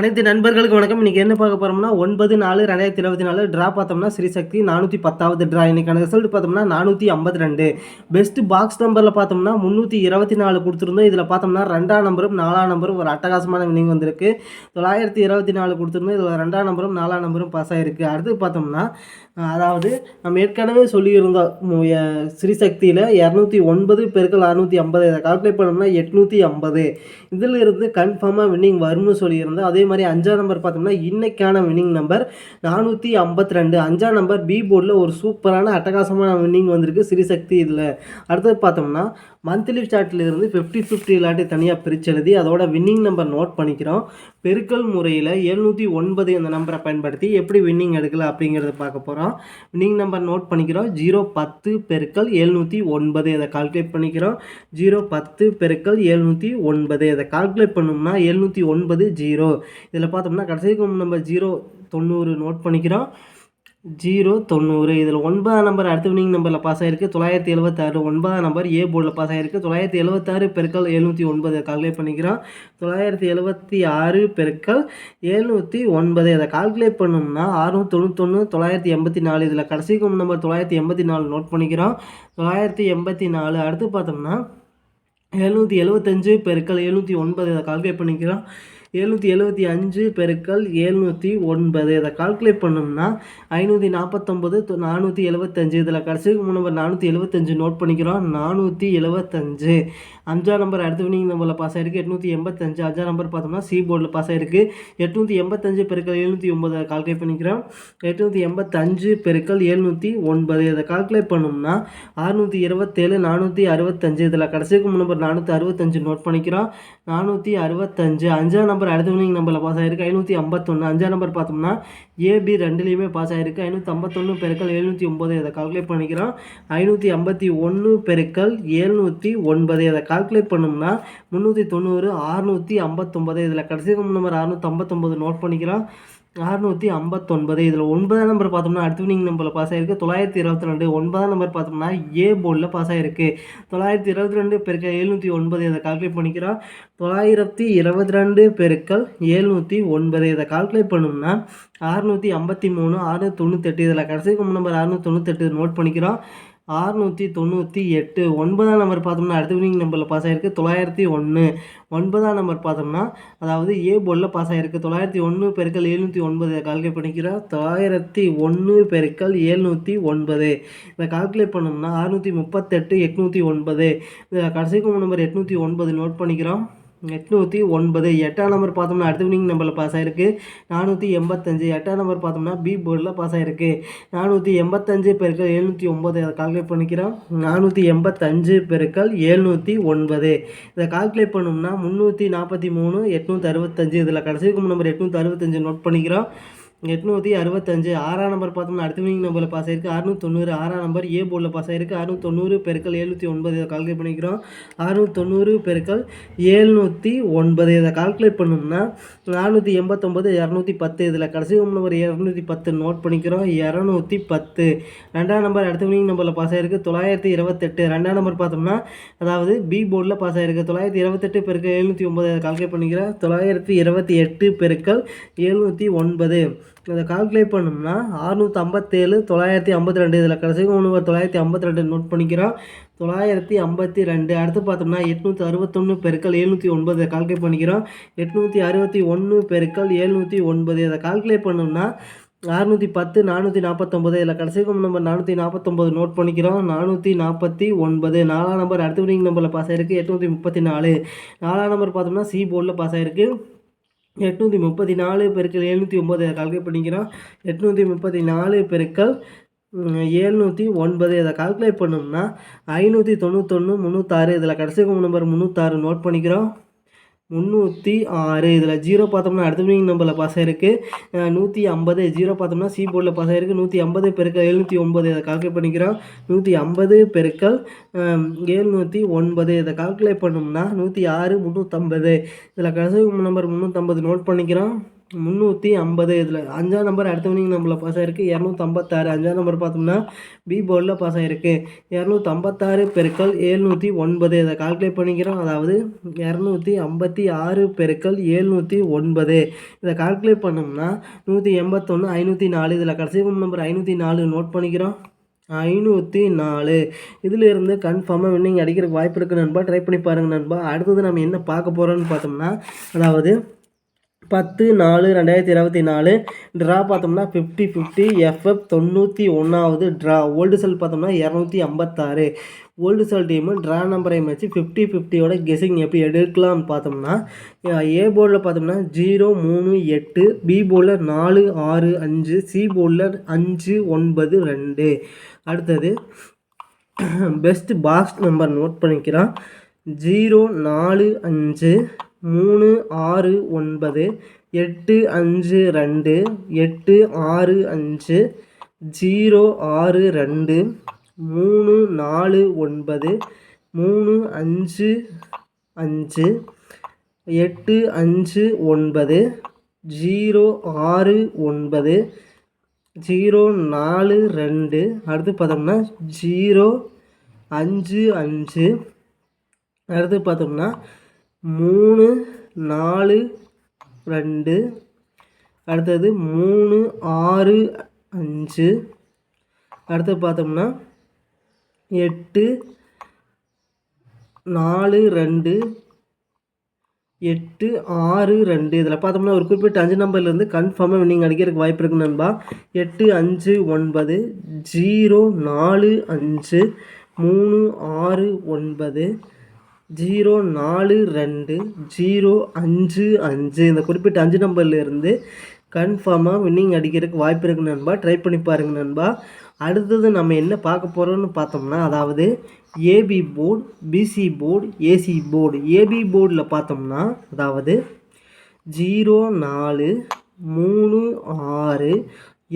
அனைத்து நண்பர்களுக்கு வணக்கம். இன்னைக்கு என்ன பார்க்க போகிறோம்னா ஒன்பது நாலு ரெண்டாயிரத்தி இருபத்தி நாலு ட்ரா பார்த்தோம்னா ஸ்ரீசக்தி நானூற்றி பத்தாவது ட்ரா இன்றைக்கான ரிசல்ட் பார்த்தோம்னா நானூற்றி ஐம்பது ரெண்டு. பெஸ்ட் பாக்ஸ் நம்பரில் பார்த்தோம்னா முந்நூற்றி இருபத்தி நாலு கொடுத்துருந்தோம். இதில் பார்த்தோம்னா ரெண்டாம் நம்பரும் நாலாம் நம்பரும் ஒரு அட்டகாசமான வினிங் வந்திருக்கு. தொள்ளாயிரத்தி இருபத்தி நாலு கொடுத்துருந்தோம். இதில் ரெண்டாம் நம்பரும் நாலாம் நம்பரும் பாஸ் ஆகிருக்கு அடுத்து பார்த்தோம்னா அதாவது நம்ம ஏற்கனவே சொல்லியிருந்தோம் ஸ்ரீசக்தியில் இரநூத்தி ஒன்பது பெருக்கள் அறுநூற்றி ஐம்பது. இதை கால்குலேட் பண்ணோம்னா எட்நூற்றி ஐம்பது. இதில் இருந்து கன்ஃபார்மாக வின்னிங் வரும்னு சொல்லியிருந்தோம். அதே மாதிரி அஞ்சாம் நம்பர் பார்த்தோம்னா இன்னைக்கான வின்னிங் நம்பர் நானூற்றி ஐம்பத்தி ரெண்டு அஞ்சாம் நம்பர் பி போர்டில் ஒரு சூப்பரான அட்டகாசமான வின்னிங் வந்திருக்கு. சிறிசக்தி இதில். அடுத்தது பார்த்தோம்னா மந்த்லி சார்ட்டில் இருந்து ஃபிஃப்டி ஃபிஃப்டி இல்லாட்டி தனியாக பிரித்து எழுதி அதோட வின்னிங் நம்பர் நோட் பண்ணிக்கிறோம். பெருக்கல் முறையில் எழுநூற்றி ஒன்பது இந்த நம்பரை பயன்படுத்தி எப்படி வின்னிங் எடுக்கலாம் அப்படிங்கிறத பார்க்க போகிறோம் வின்னிங் நம்பர் நோட் பண்ணிக்கிறோம். ஜீரோ பத்து பெருக்கல் எழுநூற்றி ஒன்பது இதை கால்குலேட் பண்ணிக்கிறோம். ஜீரோ பத்து பெருக்கல் எழுநூற்றி ஒன்பது இதை கால்குலேட் பண்ணோம்னா எழுநூற்றி ஒன்பது ஜீரோ இதில் பார்த்தோம்னா கடைசிக்கு நம்ம ஜீரோ தொண்ணூறு நோட் பண்ணிக்கிறோம். ஜீரோ தொண்ணூறு. இதில் ஒன்பதாம் நம்பர் அடுத்த வினிங் நம்பரில் பாஸ் ஆகிருக்கு தொள்ளாயிரத்தி எழுபத்தாறு ஒன்பதாம் நம்பர் ஏ போர்டில் பாஸ் ஆகிருக்கு தொள்ளாயிரத்தி எழுபத்தாறு பெருக்கல் எழுநூற்றி ஒன்பது. கால்குலேட் பண்ணிக்கிறோம். தொள்ளாயிரத்தி எழுபத்தி ஆறு பெருக்கல் எழுநூற்றி ஒன்பது. அதை கால்குலேட் பண்ணோம்னா ஆறுநூற்றி தொண்ணூத்தொன்று தொள்ளாயிரத்தி எண்பத்தி நாலு. இதில் கடைசிக்கு நம்பர் தொள்ளாயிரத்தி எண்பத்தி நாலு நோட் பண்ணிக்கிறோம். தொள்ளாயிரத்தி எண்பத்தி நாலு. அடுத்து பார்த்தோம்னா எழுநூற்றி எழுபத்தஞ்சு பெருக்கல் எழுநூற்றி ஒன்பது. இதை கால்குலேட் பண்ணிக்கிறோம். எழுநூற்றி எழுபத்தி அஞ்சு பெருக்கல் எழுநூற்றி ஒன்பது. இதை கால்குலேட் பண்ணோம்னா ஐநூற்றி நாற்பத்தொம்பது நானூற்றி எழுபத்தஞ்சு இதில் கடைசிக்கு நம்பர் நானூற்றி எழுபத்தஞ்சு நோட் பண்ணிக்கிறோம். நானூற்றி எழுபத்தஞ்சு அஞ்சாம் நம்பர் அடுத்து வினிங் நம்பரில் பாஸ் ஆயிருக்கு. எட்நூற்றி எண்பத்தஞ்சு. அஞ்சாம் நம்பர் பார்த்தோம்னா சி போர்டில் பாஸ் ஆயிருக்கு. எட்நூற்றி எண்பத்தஞ்சு பெருக்கல் எழுநூற்றி ஒன்பது கால்குலேட் பண்ணிக்கிறோம். எட்நூற்றி எண்பத்தஞ்சு பெருக்கல் எழுநூற்றி ஒன்பது. இதை கால்குலேட் பண்ணோம்னா அறுநூற்றி இருபத்தேழு நானூற்றி அறுபத்தஞ்சு. இதில் கடைசிக்கு நம்பர் நானூற்றி அறுபத்தஞ்சு நோட் பண்ணிக்கிறோம். நானூற்றி அறுபத்தஞ்சு. அஞ்சாம் நம்பர் அடுத்த வினிங் நம்பரில் பாஸ் ஆகிருக்கு ஐநூற்றி ஐம்பத்தொன்று அஞ்சாம் நம்பர் பார்த்தோம்னா ஏபி ரெண்டுலேயுமே பாஸ் ஆகிருக்கு ஐநூற்றி ஐம்பத்தொன்று பெருக்கல் எழுநூற்றி ஒம்பது இதை கால்குலேட் பண்ணிக்கிறோம். ஐநூற்றி ஐம்பத்தி ஒன்று பெருக்கல் எழுநூற்றி ஒன்பது இதை கால்குலேட் பண்ணோம்னா முந்நூற்றி தொண்ணூறு அறுநூற்றி ஐம்பத்தொம்பது இதில் கடைசி நம்பர் அறுநூற்றி ஐம்பத்தொம்பது நோட் பண்ணிக்கிறோம். அறுநூற்றி ஐம்பத்தொன்பது. இதில் ஒன்பதாம் நம்பர் பார்த்தோம்னா அடுத்தவினிங் நம்பரில் பாஸ் ஆகிருக்கு தொள்ளாயிரத்தி இருபத்தி ரெண்டு ஒன்பதாம் நம்பர் பார்த்தோம்னா ஏ போர்டில் பாஸ் ஆகிருக்கு தொள்ளாயிரத்தி இருபத்தி ரெண்டு பெருக்கல் எழுநூற்றி ஒன்பது இதை கால்குலேட் பண்ணிக்கிறோம். தொள்ளாயிரத்தி இருபத்தி ரெண்டு பெருக்கல் எழுநூற்றி ஒன்பது இதை கால்குலேட் பண்ணோம்னா அறுநூற்றி ஐம்பத்தி மூணு ஆறு தொண்ணூத்தெட்டு. இதில் கடைசி நம்பர் அறுநூற்றி தொண்ணூத்தெட்டு நோட் பண்ணிக்கிறோம். ஆறுநூற்றி தொண்ணூற்றி எட்டு. ஒன்பதாம் நம்பர் பார்த்தோம்னா அடுத்த வினிங் நம்பரில் பாஸ் ஆகிருக்கு தொள்ளாயிரத்தி ஒன்று ஒன்பதாம் நம்பர் பார்த்தோம்னா அதாவது ஏ போர்டில் பாஸ் ஆகிருக்கு தொள்ளாயிரத்தி ஒன்று பெருக்கல் எழுநூற்றி ஒன்பது. கால்குலேட் பண்ணிக்கிறோம் தொள்ளாயிரத்தி ஒன்று பெருக்கல் எழுநூற்றி ஒன்பது. இதை கால்குலேட் பண்ணோம்னா அறுநூற்றி முப்பத்தெட்டு எட்நூற்றி ஒன்பது. இதில் கடைசிக்கு நம்பர் எட்நூற்றி ஒன்பது நோட் பண்ணிக்கிறோம். எட்நூற்றி ஒன்பது. எட்டாம் நம்பர் பார்த்தோம்னா அடுத்த வினிங் நம்பரில் பாஸ் ஆயிருக்கு. நானூற்றி எண்பத்தஞ்சு. எட்டாம் நம்பர் பார்த்தோம்னா பி போர்டில் பாஸ் ஆயிருக்கு. நானூற்றி எண்பத்தஞ்சு பெருக்கள் எழுநூற்றி ஒம்பது அதை கால்குலேட் பண்ணிக்கிறோம். நானூற்றி எண்பத்தஞ்சு பெருக்கள் எழுநூற்றி ஒன்பது. இதை கால்குலேட் பண்ணோம்னா முந்நூற்றி நாற்பத்தி மூணு எட்நூற்றி அறுபத்தஞ்சு. இதில் கடைசி நம்பர் எட்நூற்றி அறுபத்தஞ்சு நோட் பண்ணிக்கிறோம். எட்நூற்றி அறுபத்தஞ்சு. ஆறாம் நம்பர் பார்த்தோம்னா அடுத்த வினிங் நம்பரில் பாஸ் ஆயிருக்கு. அறுநூத்தி தொண்ணூறு ஆறாம் நம்பர் ஏ போர்டில் பாஸ் ஆயிருக்கு. அறுநூத்தி தொண்ணூறு பெருக்கல் எழுநூற்றி ஒன்பது. இதை கால்குலேட் பண்ணிக்கிறோம். அறுநூத்தி தொண்ணூறு பெருக்கல் எழுநூற்றி ஒன்பது. இதை கால்குலேட் பண்ணோம்னா நானூற்றி எண்பத்தொம்பது இரநூத்தி பத்து. இதில் கடைசி நம்பர் இரநூத்தி பத்து நோட் பண்ணிக்கிறோம். இரநூத்தி பத்து. ரெண்டாம் நம்பர் அடுத்த வினிங் நம்பரில் பாஸ் ஆயிருக்கு. தொள்ளாயிரத்தி இருபத்தெட்டு. ரெண்டாம் நம்பர் பார்த்தோம்னா அதாவது பி போர்டில் பாஸ் ஆயிருக்கு. தொள்ளாயிரத்தி இருபத்தெட்டு பெருக்கள் எழுநூற்றி ஒன்பது. இதை கால்குலேட் பண்ணிக்கிறோம். தொள்ளாயிரத்தி இருபத்தி எட்டு பெருக்கள் எழுநூற்றி ஒன்பது. இதை கால்குலேட் பண்ணோம்னா அறுநூற்றி ஐம்பத்தேழு தொள்ளாயிரத்தி ஐம்பத்தி ரெண்டு. இதில் கடைசிக்கு ஒன்று தொள்ளாயிரத்தி ஐம்பத்தி ரெண்டு நோட் பண்ணிக்கிறோம். தொள்ளாயிரத்தி ஐம்பத்தி ரெண்டு. அடுத்து பார்த்தோம்னா எட்நூற்றி அறுபத்தொன்று பெருக்கல் எழுநூற்றி ஒன்பது இதை கால்குலேட் பண்ணிக்கிறோம். எட்நூற்றி அறுபத்தி ஒன்று பெருக்கல் எழுநூற்றி ஒன்பது. இதை கால்குலேட் பண்ணோம்னா அறுநூற்றி பத்து நானூற்றி நாற்பத்தொம்பது இதில் கடைசி நம்பர் நானூற்றி நாற்பத்தொம்பது நோட் பண்ணிக்கிறோம். நானூற்றி நாற்பத்தி ஒன்பது. நாலாம் நம்பர் அடுத்த வினிங் நம்பரில் பாஸ் ஆயிருக்கு. எட்நூற்றி முப்பத்தி நாலு. நாலாம் நம்பர் பார்த்தோம்னா சி போர்டில் பாஸ் ஆயிருக்கு. எட்நூற்றி முப்பத்தி நாலு பெருக்கள் எழுநூற்றி ஒம்பது கால்குலேட் பண்ணிக்கிறோம். எட்நூற்றி முப்பத்தி நாலு பெருக்கள் எழுநூற்றி ஒன்பது இதை கால்குலேட் பண்ணோம்னா ஐநூற்றி தொண்ணூத்தொன்று முந்நூற்றாறு இதில் கடைசி நம்பர் முந்நூற்றாறு நோட் பண்ணிக்கிறோம். முந்நூற்றி ஆறு. இதில் ஜீரோ பார்த்தோம்னா அடுத்த மீனிங் நம்பரில் பாஸ் ஆயிருக்கு. நூற்றி ஐம்பது. ஜீரோ பார்த்தோம்னா சி போர்டில் பாஸ் ஆயிருக்கு. நூற்றி ஐம்பது பெருக்கல் எழுநூற்றி ஒன்பது. இதை கால்குலேட் பண்ணிக்கிறோம். நூற்றி ஐம்பது பெருக்கல் எழுநூற்றி ஒன்பது. இதை கால்குலேட் பண்ணோம்னா நூற்றி ஆறு முந்நூற்றம்பது இதில் கடைசி நம்பர் முந்நூற்றம்பது நோட் பண்ணிக்கிறோம். முந்நூற்றி ஐம்பது இதில் அஞ்சாம் நம்பர் அடுத்த வினிங் நம்பரில் பாஸ் ஆகிருக்கு இரநூத்தம்பத்தாறு அஞ்சாம் நம்பர் பார்த்தோம்னா பி போர்டில் பாஸ் ஆகிருக்கு இரநூத்தம்பத்தாறு பெருக்கல் ஏழ்நூற்றி ஒன்பது. இதை கால்குலேட் பண்ணிக்கிறோம். அதாவது இரநூத்தி ஐம்பத்தி ஆறு பெருக்கல் ஏழ்நூற்றி ஒன்பது. இதை கால்குலேட் பண்ணோம்னா நூற்றி எண்பத்தொன்று ஐநூற்றி நாலு. இதில் கடைசி நம்பர் ஐநூற்றி நாலு நோட் பண்ணிக்கிறோம். ஐநூற்றி நாலு. இதிலிருந்து கன்ஃபார்மாக வின்னிங் அடிக்கிறதுக்கு வாய்ப்பு இருக்குது நண்பா. ட்ரை பண்ணி பாருங்கள் நண்பா. அடுத்தது நம்ம என்ன பார்க்க போகிறோன்னு பார்த்தோம்னா அதாவது பத்து நாலு ரெண்டாயிரத்தி இருபத்தி நாலு. ட்ரா பார்த்தோம்னா ஃபிஃப்டி ஃபிஃப்டி எஃப்எஃப் தொண்ணூற்றி ஒன்றாவது ட்ரா ஓல்டு செல் பார்த்தோம்னா இரநூத்தி ஐம்பத்தாறு. ஓல்டு செல் டீமு ட்ரா நம்பரை வச்சு ஃபிஃப்டி ஃபிஃப்டியோட கெஸிங் எப்படி எடுக்கலாம்னு பார்த்தோம்னா ஏ போர்டில் பார்த்தோம்னா ஜீரோ மூணு எட்டு பி போர்டில் நாலு ஆறு அஞ்சு சி போர்டில் அஞ்சு ஒன்பது ரெண்டு. அடுத்தது பெஸ்ட் பாக்ஸ் நம்பர் நோட் பண்ணிக்கிறான் ஜீரோ நாலு அஞ்சு. மூணு ஆறு ஒன்பது எட்டு அஞ்சு ரெண்டு எட்டு ஆறு அஞ்சு ஜீரோ ஆறு ரெண்டு மூணு நாலு ஒன்பது மூணு அஞ்சு அஞ்சு எட்டு அஞ்சு ஒன்பது ஜீரோ ஆறு ஒன்பது ஜீரோ நாலு ரெண்டு அடுத்து பார்த்தோம்னா ஜீரோ அஞ்சு அஞ்சு அடுத்து பார்த்தோம்னா மூணு நாலு ரெண்டு. அடுத்தது மூணு ஆறு அஞ்சு. அடுத்தது பார்த்தோம்னா எட்டு நாலு ரெண்டு. எட்டு ஆறு ரெண்டு. இதில் பார்த்தோம்னா ஒரு குறிப்பிட்ட அஞ்சு நம்பர்லேருந்து கன்ஃபார்மாக நீங்கள் அடிக்கிறதுக்கு வாய்ப்பு இருக்கு நண்பா. எட்டு அஞ்சு ஒன்பது. ஜீரோ நாலு அஞ்சு. மூணு ஆறு ஒன்பது. ஜீரோ நாலு ரெண்டு ஜீரோ அஞ்சு அஞ்சு. இந்த குறிப்பிட்ட அஞ்சு நம்பர்லேருந்து கன்ஃபார்மாக வின்னிங் அடிக்கிறதுக்கு வாய்ப்பு இருக்குது நண்பா. ட்ரை பண்ணி பாருங்கள் நண்பா. அடுத்தது நம்ம என்ன பார்க்க போகிறோம்னு பார்த்தோம்னா அதாவது AB board BC board AC board AB போர்டில் பார்த்தோம்னா அதாவது ஜீரோ நாலு மூணு ஆறு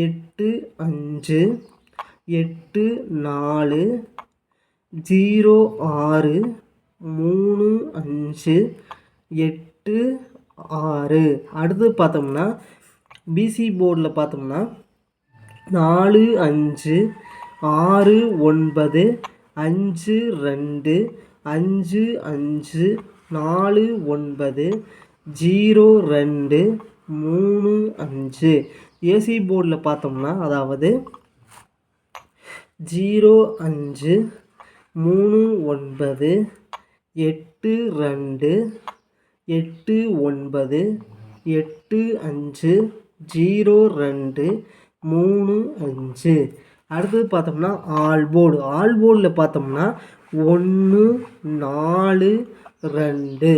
எட்டு அஞ்சு எட்டு நாலு ஜீரோ ஆறு மூணு அஞ்சு எட்டு ஆறு. அடுத்து பார்த்தோம்னா பிசி போர்டில் பார்த்தோம்னா நாலு அஞ்சு ஆறு ஒன்பது அஞ்சு ரெண்டு அஞ்சு அஞ்சு நாலு ஒன்பது ஜீரோ ரெண்டு மூணு அஞ்சு. ஏசி போர்டில் பார்த்தோம்னா அதாவது ஜீரோ அஞ்சு மூணு ஒன்பது எட்டு ரெண்டு எட்டு ஒன்பது எட்டு அஞ்சு ஜீரோ ரெண்டு மூணு அஞ்சு. அடுத்தது பார்த்தோம்னா ஆல்போர்டு ஆல்போர்டில் பார்த்தோம்னா ஒன்று நாலு ரெண்டு.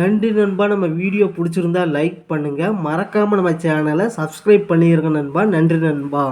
நன்றி நண்பா. நம்ம வீடியோ பிடிச்சிருந்தா லைக் பண்ணுங்கள் மறக்காமல் நம்ம சேனலை சப்ஸ்கிரைப் பண்ணியிருங்க நண்பா. நன்றி நண்பா.